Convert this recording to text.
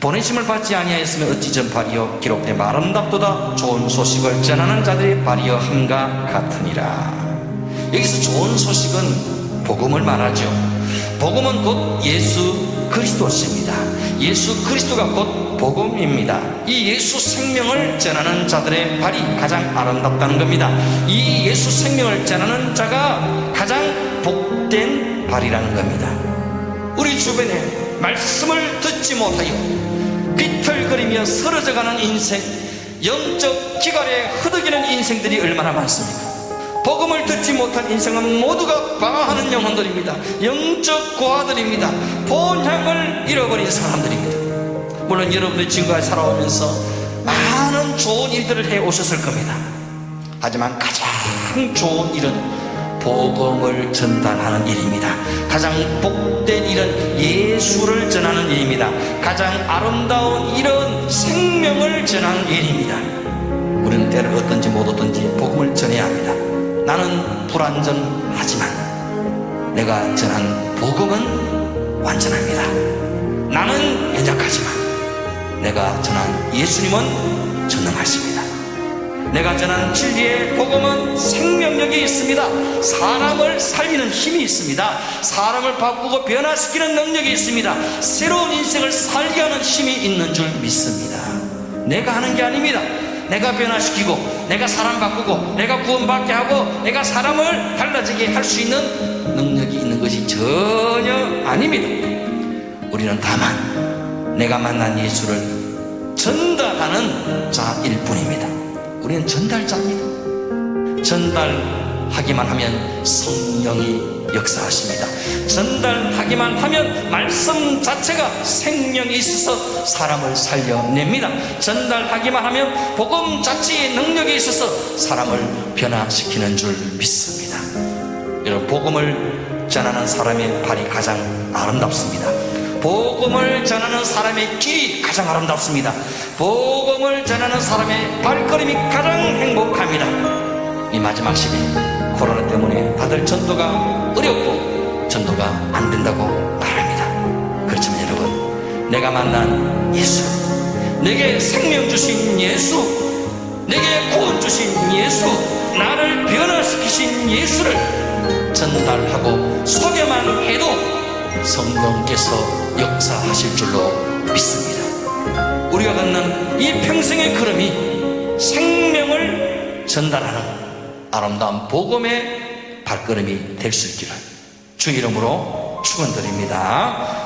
보내심을 받지 아니하였으면 어찌 전파리요 기록된 아름답도다 좋은 소식을 전하는 자들의 발이여 함과 같으니라. 여기서 좋은 소식은 복음을 말하죠. 복음은 곧 예수 그리스도십니다. 예수 그리스도가 곧 복음입니다. 이 예수 생명을 전하는 자들의 발이 가장 아름답다는 겁니다. 이 예수 생명을 전하는 자가 가장 복된 발이라는 겁니다. 우리 주변에 말씀을 듣지 못하여 비틀거리며 쓰러져가는 인생, 영적 기갈에 흐드기는 인생들이 얼마나 많습니까? 복음을 듣지 못한 인생은 모두가 방황하는 영혼들입니다. 영적 고아들입니다. 본향을 잃어버린 사람들입니다. 물론 여러분들 지금까지 살아오면서 많은 좋은 일들을 해 오셨을 겁니다. 하지만 가장 좋은 일은 복음을 전달하는 일입니다. 가장 복된 일은 예수를 전하는 일입니다. 가장 아름다운 일은 생명을 전하는 일입니다. 우리는 때를 얻든지 못 얻든지 복음을 전해야 합니다. 나는 불완전하지만 내가 전한 복음은 완전합니다. 나는 연약하지만 내가 전한 예수님은 전능하십니다. 내가 전한 진리의 복음은 생명력이 있습니다. 사람을 살리는 힘이 있습니다. 사람을 바꾸고 변화시키는 능력이 있습니다. 새로운 인생을 살게 하는 힘이 있는 줄 믿습니다. 내가 하는 게 아닙니다. 내가 변화시키고, 내가 사람 바꾸고, 내가 구원받게 하고, 내가 사람을 달라지게 할 수 있는 능력이 있는 것이 전혀 아닙니다. 우리는 다만 내가 만난 예수를 전달하는 자일 뿐입니다. 우리는 전달자입니다. 전달하기만 하면 성령이 역사하십니다. 전달하기만 하면 말씀 자체가 생명이 있어서 사람을 살려냅니다. 전달하기만 하면 복음 자체의 능력이 있어서 사람을 변화시키는 줄 믿습니다. 여러분, 복음을 전하는 사람의 발이 가장 아름답습니다. 복음을 전하는 사람의 길이 가장 아름답습니다. 복음을 전하는 사람의 발걸음이 가장 행복합니다. 이 마지막 시기 코로나 때문에 다들 전도가 어렵고 전도가 안 된다고 말합니다. 그렇지만 여러분, 내가 만난 예수, 내게 생명 주신 예수, 내게 구원 주신 예수, 나를 변화시키신 예수를 전달하고 소개만 성령께서 역사하실 줄로 믿습니다. 우리가 걷는 이 평생의 걸음이 생명을 전달하는 아름다운 복음의 발걸음이 될 수 있기를 주 이름으로 축원드립니다.